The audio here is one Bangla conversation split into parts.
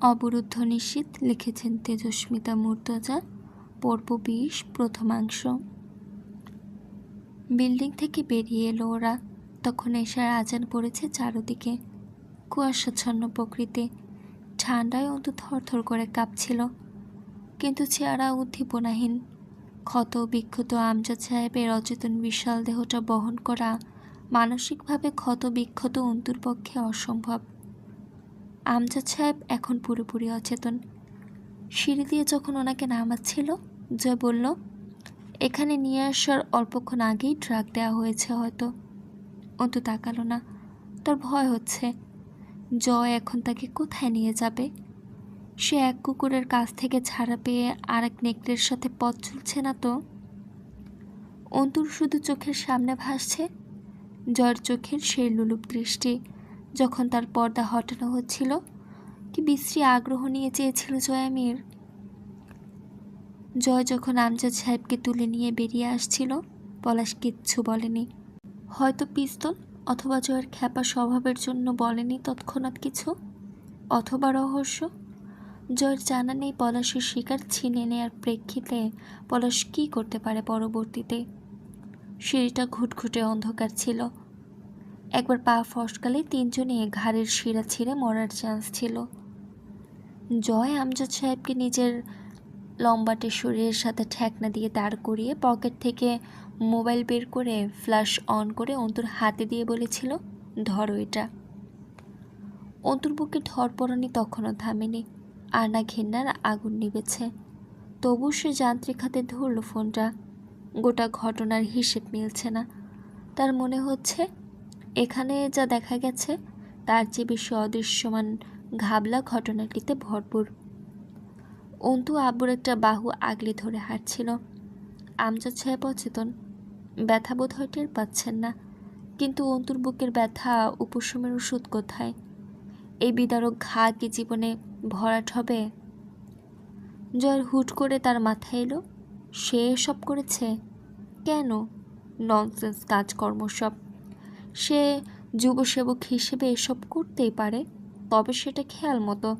অবরুদ্ধ নিশ্চিত লিখেছেন তেজস্মিতা মুর্তজা, পর্ব বিশ, প্রথমাংশ। বিল্ডিং থেকে বেরিয়ে এলো ওরা। তখন এসার আজান পড়েছে চারদিকে। কুয়াশাচ্ছন্ন প্রকৃতি। ঠান্ডায় অন্তু থরথর করে কাঁপছিল। কিন্তু চেহারা উদ্দীপনাহীন। ক্ষত বিক্ষত আমজাদ সাহেবের অচেতন বিশাল দেহটা বহন করা মানসিকভাবে ক্ষত বিক্ষত অন্তুর পক্ষে অসম্ভব। আমজাদ সাহেব এখন পুরোপুরি অচেতন। সিঁড়ি দিয়ে যখন ওনাকে নামাচ্ছিল, জয় বলল, এখানে নিয়ে আসার অল্পক্ষণ আগেই ট্রাক দেওয়া হয়েছে হয়তো। অন্তু তাকালো না। তার ভয় হচ্ছে। জয় এখন তাকে কোথায় নিয়ে যাবে? সে এক কুকুরের কাছ থেকে ছাড়া পেয়ে আর এক নেকড়ের সাথে পথ চলছে না তো? অন্তুর শুধু চোখের সামনে ভাসছে, জয়ের চোখের সেই লুলুপ দৃষ্টি। যখন তার পর্দা হটানো হচ্ছিল, কি বিশ্রী আগ্রহ নিয়ে চেয়েছিল জয়ামির। জয় যখন আমজাদ সাহেবকে তুলে নিয়ে বেরিয়ে আসছিল, পলাশ কিচ্ছু বলেনি। হয়তো পিস্তল অথবা জয়ের খ্যাপা স্বভাবের জন্য বলেনি তৎক্ষণাৎ কিছু, অথবা রহস্য। জয়ের জানা নেই পলাশের শিকার ছিনে নেয়ার প্রেক্ষিতে পলাশ কী করতে পারে পরবর্তীতে। সিঁড়িটা ঘুটঘুটে অন্ধকার ছিল। একবার পা ফসকালে তিনজনে ঘাড়ের শিরা ছিঁড়ে মরার চান্স ছিল। জয় আমজাদ সাহেবকে নিজের লম্বাটে শরীরের সাথে ঠেকনা দিয়ে দাঁড় করিয়ে পকেট থেকে মোবাইল বের করে ফ্ল্যাশ অন করে অন্তুর হাতে দিয়ে বলেছিল, ধরো এটা। অন্তুর বুকে ধরপড়ানি তখনও থামেনি। আর না ঘেন্নার আগুন নিবেছে তবু সে যান্ত্রিক হাতে ধরল ফোনটা। গোটা ঘটনার হিসেব মিলছে না। তার মনে হচ্ছে এখানে যা দেখা গেছে, তার চেয়ে বেশি অদৃশ্যমান ঘাবলা ঘটনাটিতে ভরপুর। অন্তু আব্বুর একটা বাহু আগলে ধরে হাঁটছিল। আমজাদ সাহেব অচেতন। ব্যথা বোধ হয় টের পাচ্ছেন না। কিন্তু অন্তুর বুকের ব্যথা উপশমের ওষুধ কোথায়? এই বিদারক ঘা কি জীবনে ভরাট হবে? জয়ের হুট করে তার মাথায় এলো, সে সব করেছে? কেন? ননসেন্স কাজকর্ম সব সে যুবসেবক হিসেবে এসব করতেই পারে, তবে সেটা খেয়াল মতো।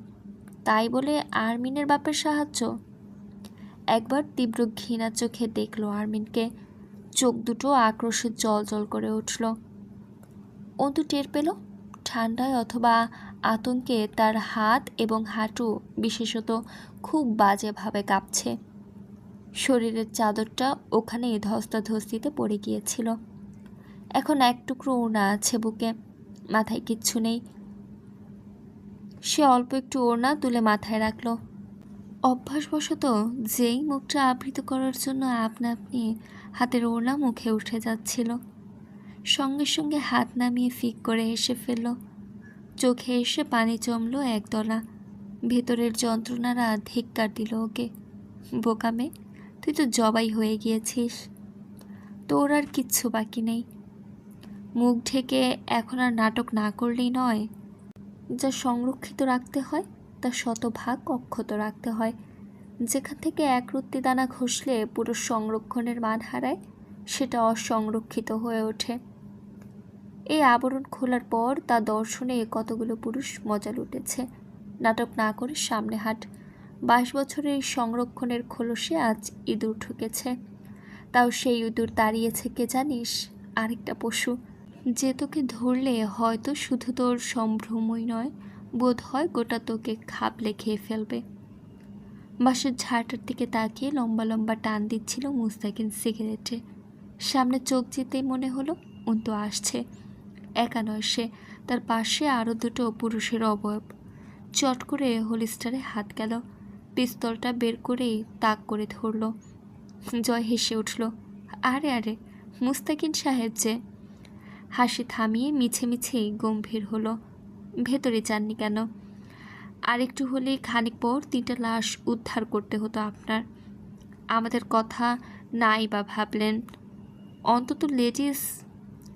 তাই বলে আরমিনের বাপের সাহায্য। একবার তীব্র ঘৃণা চোখে দেখল আরমিনকে। চোখ দুটো আক্রোশে জল জল করে উঠল। অন্তু টের পেল, ঠান্ডায় অথবা আতঙ্কে তার হাত এবং হাঁটু বিশেষত খুব বাজেভাবে কাঁপছে। শরীরের চাদরটা ওখানে ধস্তাধস্তিতে পড়ে গিয়েছিল। এখন এক টুকরো ওড়না আছে বুকে, মাথায় কিচ্ছু নেই। সে অল্প একটু ওড়না তুলে মাথায় রাখল। অভ্যাসবশত যেই মুখটা আবৃত করার জন্য আপনা আপনি হাতের ওড়না মুখে উঠে যাচ্ছিল, সঙ্গে সঙ্গে হাত নামিয়ে ফিক করে এসে ফেলল। চোখে এসে পানি জমল একদলা ভেতরের যন্ত্রণারা ধিক্কার দিল ওকে। বোকামে, তুই তো জবাই হয়ে গিয়েছিস। তোর আর কিচ্ছু বাকি নেই। মুখ ঢেকে এখন আর নাটক না করলেই নয়। যা সংরক্ষিত রাখতে হয়, তা শতভাগ অক্ষত রাখতে হয়। যেখান থেকে একরত্তি দানা ঘষলে পুরো সংরক্ষণের মান হারায়, সেটা অসংরক্ষিত হয়ে ওঠে। এই আবরণ খোলার পর তা দর্শনে কতগুলো পুরুষ মজা লুটেছে। নাটক না করে সামনে হাট। বাইশ বছরের এই সংরক্ষণের খোলসে আজ ইঁদুর ঢুকেছে তাও সেই ইঁদুর দাঁড়িয়েছে কে জানিস? আরেকটা পশু। যে তোকে ধরলে হয়তো শুধু তোর সম্ভ্রমই নয়, বোধ হয় গোটা তোকে খাবলে খেয়ে ফেলবে। বাসের ঝাড়টার দিকে তাকিয়ে লম্বা লম্বা টান দিচ্ছিল মুস্তাকিন সিগারেটে। সামনে চোখ যেতেই মনে হলো, অন্তু আসছে। একা নয় সে, তার পাশে আরও দুটো পুরুষের অবয়ব। চট করে হোলিস্টারে হাত গেল, পিস্তলটা বের করেই তাক করে ধরল। জয় হেসে উঠল, আরে আরে, মুস্তাকিন সাহেব যে হাসি থামিয়ে মিছে মিছেই গম্ভীর হলো। ভেতরে যাননি কেন? আরেকটু হলে খানিক পর তিনটা লাশ উদ্ধার করতে হতো আপনার। আমাদের কথা নাই বা ভাবলেন। অন্তত লেডিস,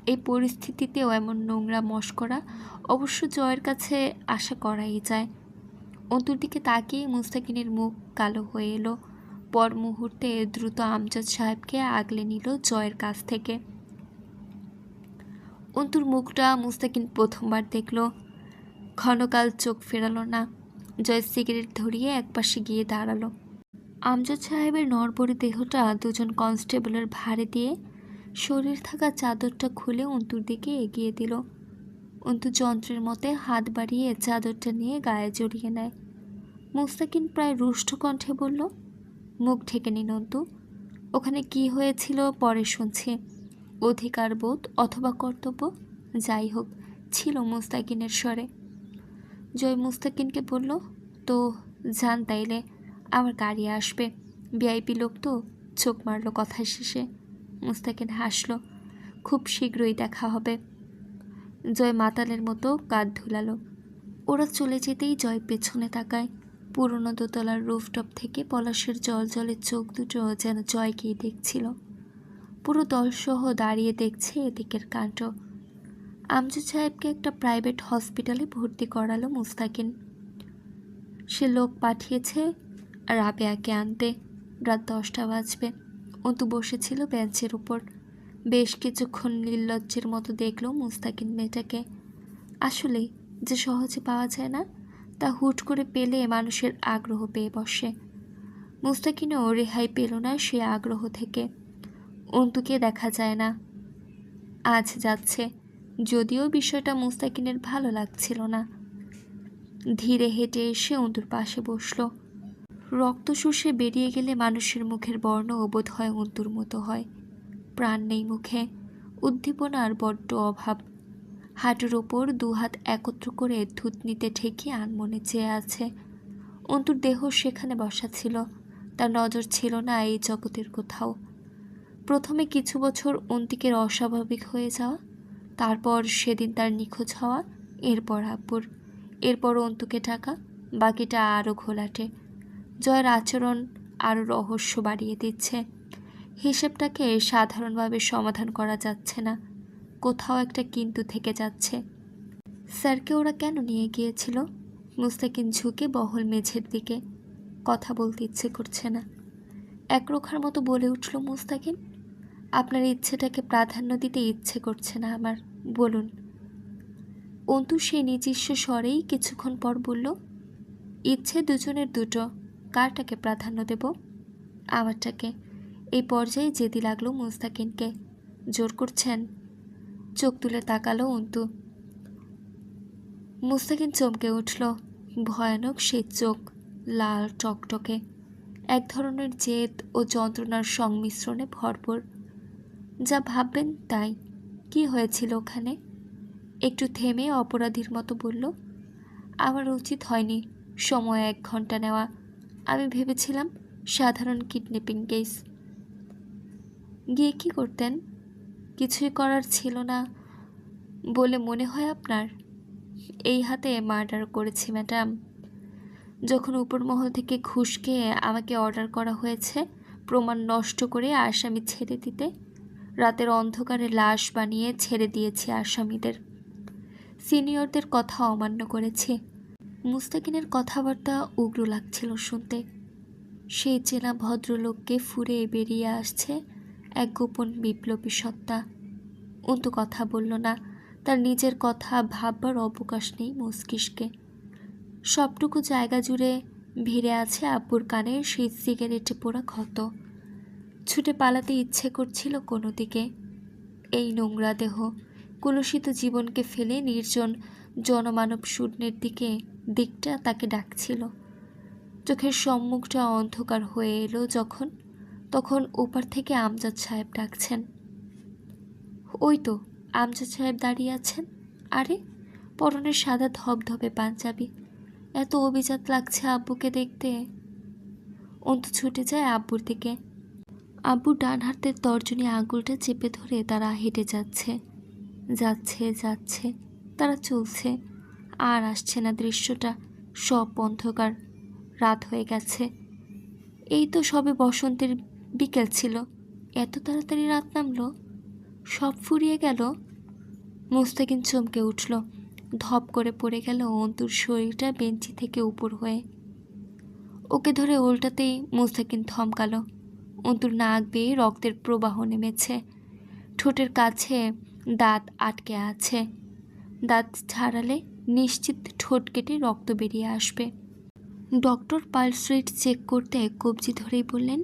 এই পরিস্থিতিতেও এমন নোংরা মস্করা অবশ্য জয়ের কাছে আশা করাই যায়। অন্তুর দিকে তাকিয়ে মুস্তাকিনের মুখ কালো হয়ে এলো। পর মুহূর্তে দ্রুত আমজাদ সাহেবকে আগলে নিল জয়ের কাছ থেকে। অন্তুর মুখটা মুস্তাকিন প্রথমবার দেখল। ক্ষণকাল চোখ ফেরালো না। জয় সিগারেট ধরিয়ে একপাশে গিয়ে দাঁড়াল। আমজাদ সাহেবের নরবরে দেহটা দুজন কনস্টেবলের ভারে দিয়ে শরীর থাকা চাদরটা খুলে অন্তুর দিকে এগিয়ে দিল। অন্তু যন্ত্রের মতে হাত বাড়িয়ে চাদরটা নিয়ে গায়ে জড়িয়ে নেয়। মুস্তাকিন প্রায় রুষ্ট কণ্ঠে বলল, মুখ ঢেকে নিন অন্তু। ওখানে কি হয়েছিল পরে শুনছি। অধিকার বোধ অথবা কর্তব্য, যাই হোক, ছিল মুস্তাকিনের স্বরে। জয় মুস্তাকিনকে বলল, তো, যান তাইলে, আমার গাড়ি আসবে। ভিআইপি লোক তো চোখ মারলো কথা শেষে। মুস্তাকিন হাসলো, খুব শীঘ্রই দেখা হবে। জয় মাতালের মতো কাঁধ ধুলালো। ওরা চলে যেতেই জয় পেছনে তাকায়। পুরনো দোতলার রুফটপ থেকে পলাশের জল জলের চোখ দুটো যেন জয়কেই দেখছিল। পুরো দলসহ দাঁড়িয়ে দেখছে এদিকের কাণ্ড। আমজাদ সাহেবকে একটা প্রাইভেট হসপিটালে ভর্তি করালো মুস্তাকিন। সে লোক পাঠিয়েছে রাবেয়াকে আনতে। রাত দশটা বাজবে। অন্তু বসেছিল বেঞ্চের উপর। বেশ কিছুক্ষণ নির্লজ্জের মতো দেখল মুস্তাকিন মেয়েটাকে। আসলে যে সহজে পাওয়া যায় না, তা হুট করে পেলে মানুষের আগ্রহ পেয়ে বসে। মুস্তাকিনও রেহাই পেল না সে আগ্রহ থেকে। অন্তুকে দেখা যায় না। আজ যাচ্ছে, যদিও বিষয়টা মুস্তাকিনের ভালো লাগছিল না। ধীরে হেঁটে এসে অন্তুর পাশে বসল। রক্ত শুষে বেরিয়ে গেলে মানুষের মুখের বর্ণ বোধ হয় অন্তুর মতো হয়। প্রাণ নেই মুখে উদ্দীপনার বড্ড অভাব। হাঁটুর ওপর দু হাত একত্র করে থুতনিতে ঠেকিয়ে আনমনে চেয়ে আছে। অন্তুর দেহ সেখানে বসা ছিল, তার নজর ছিল না এই জগতের কোথাও। প্রথমে কিছু বছর অন্তিকের অস্বাভাবিক হয়ে যাওয়া, তারপর সেদিন তার নিখোঁজ হওয়া, এরপর আব্বুর, এরপর অন্তুকে টাকা বাকিটা আরও ঘোলাটে। জয়ের আচরণ আরও রহস্য বাড়িয়ে দিচ্ছে। হিসেবটাকে সাধারণভাবে সমাধান করা যাচ্ছে না, কোথাও একটা কিন্তু থেকে যাচ্ছে। স্যারকে ওরা কেন নিয়ে গিয়েছিল? মুস্তাকিন ঝুঁকে বহল মেঝের দিকে। কথা বলতে ইচ্ছে করছে না। একরোখার মতো বলে উঠল মুস্তাকিন আপনার ইচ্ছেটাকে প্রাধান্য দিতে ইচ্ছে করছে না আমার, বলুন। অন্তু সে নিজস্ব স্বরেই কিছুক্ষণ পর বলল, ইচ্ছে দুজনের দুটো, কারটাকে প্রাধান্য দেব, আমারটাকে? এই পর্যায়ে যেদি লাগল মুস্তাকিনকে জোর করছেন? চোখ তুলে তাকালো অন্তু। মুস্তাকিন চমকে উঠল, ভয়ানক সে চোখ, লাল টকটকে। এক ধরনের জেদ ও যন্ত্রণার সংমিশ্রণে ভরপুর। যা ভাববেন তাই। কি হয়েছিল ওখানে? একটু থেমে অপরাধীর মতো বলল, আমার উচিত হয়নি সময় এক ঘণ্টা নেওয়া। আমি ভেবেছিলাম সাধারণ কিডন্যাপিং কেস। গিয়ে কি করতেন? কিছুই করার ছিল না বলে মনে হয় আপনার? এই হাতে মার্ডার করেছি, ম্যাডাম। যখন উপরমহল থেকে ঘুষ খেয়ে আমাকে অর্ডার করা হয়েছে, প্রমাণ নষ্ট করে আসামি ছেড়ে দিতে, রাতের অন্ধকারে লাশ বানিয়ে ছেড়ে দিয়েছি আসামিদের। সিনিয়রদের কথা অমান্য করেছি। মুস্তাকিনের কথাবার্তা উগ্র লাগছিল শুনতে। সেই চেনা ভদ্রলোককে ফুরে বেরিয়ে আসছে এক গোপন বিপ্লবী সত্তা। অন্তু কথা বলল না, তার নিজের কথা ভাববার অবকাশ নেই মস্তিষ্কে। সবটুকু জায়গা জুড়ে ভিড়ে আছে আব্বুর কানে সেই সিগারেটে পোড়া ক্ষত। ছুটে পালাতে ইচ্ছে করছিল কোনো দিকে। এই নোংরা দেহ, কলুষিত জীবনকে ফেলে নির্জন জনমানব শূন্যের দিকে দিকটা তাকে ডাকছিল। চোখের সম্মুখটা অন্ধকার হয়ে এলো যখন, তখন ওপার থেকে আমজাদ সাহেব ডাকছেন। ওই তো, আমজাদ সাহেব দাঁড়িয়ে আছেন? আরে পরনের সাদা ধবধবে পাঞ্জাবি। এত অভিজাত লাগছে আব্বুকে দেখতে। অন্তু ছুটে যায় আব্বুর দিকে। আব্বু ডান হাতের তর্জনী আঙুলটা চেপে ধরে তারা হেঁটে যাচ্ছে। যাচ্ছে যাচ্ছে, তারা চলছে। আর আসছে না দৃশ্যটা। সব অন্ধকার। রাত হয়ে গেছে। এই তো সবে বসন্তের বিকেল ছিল। এত তাড়াতাড়ি রাত নামলো। সব ফুরিয়ে গেল। মুস্তাকিন চমকে উঠল। ধপ করে পড়ে গেল অন্তুর শরীরটা বেঞ্চি থেকে উপর হয়ে। ওকে ধরে উল্টাতেই মুস্তাকিন থমকালো। অন্তুর নাক বেয়ে রক্তের প্রবাহ নেমেছে। ঠোঁটের কাছে দাঁত আটকে আছে। দাঁত ছাড়ালে নিশ্চিত ঠোঁট কেটে রক্ত বেরিয়ে আসবে। ডক্টর পালস রেট চেক করতে কবজি ধরেই বললেন,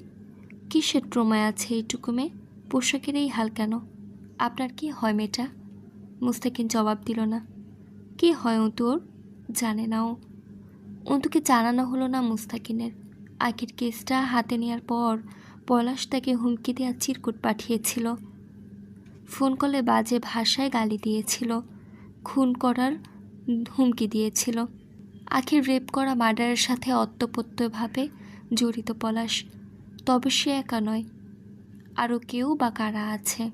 কিসের ট্রমায় আছে এইটুকু মেয়ে পোশাকের এই হাল কেন? আপনার কি হয় মেয়েটা? মুস্তাকিন জবাব দিল না। কি হয় অন্তু ওর জানে না ও অন্তুকে জানানো হলো না মুস্তাকিনের। আখের কেসটা হাতে নেওয়ার পর পলাশ তাকে হুমকি দেওয়া চিরকুট পাঠিয়েছিল। ফোন কলে বাজে ভাষায় গালি দিয়েছিল। খুন করার হুমকি দিয়েছিল। আখির রেপ করা মার্ডারের সাথে অত্যপত্যভাবে জড়িত পলাশ। তবে সে একা নয়। আরও কেউ বা কারা আছে?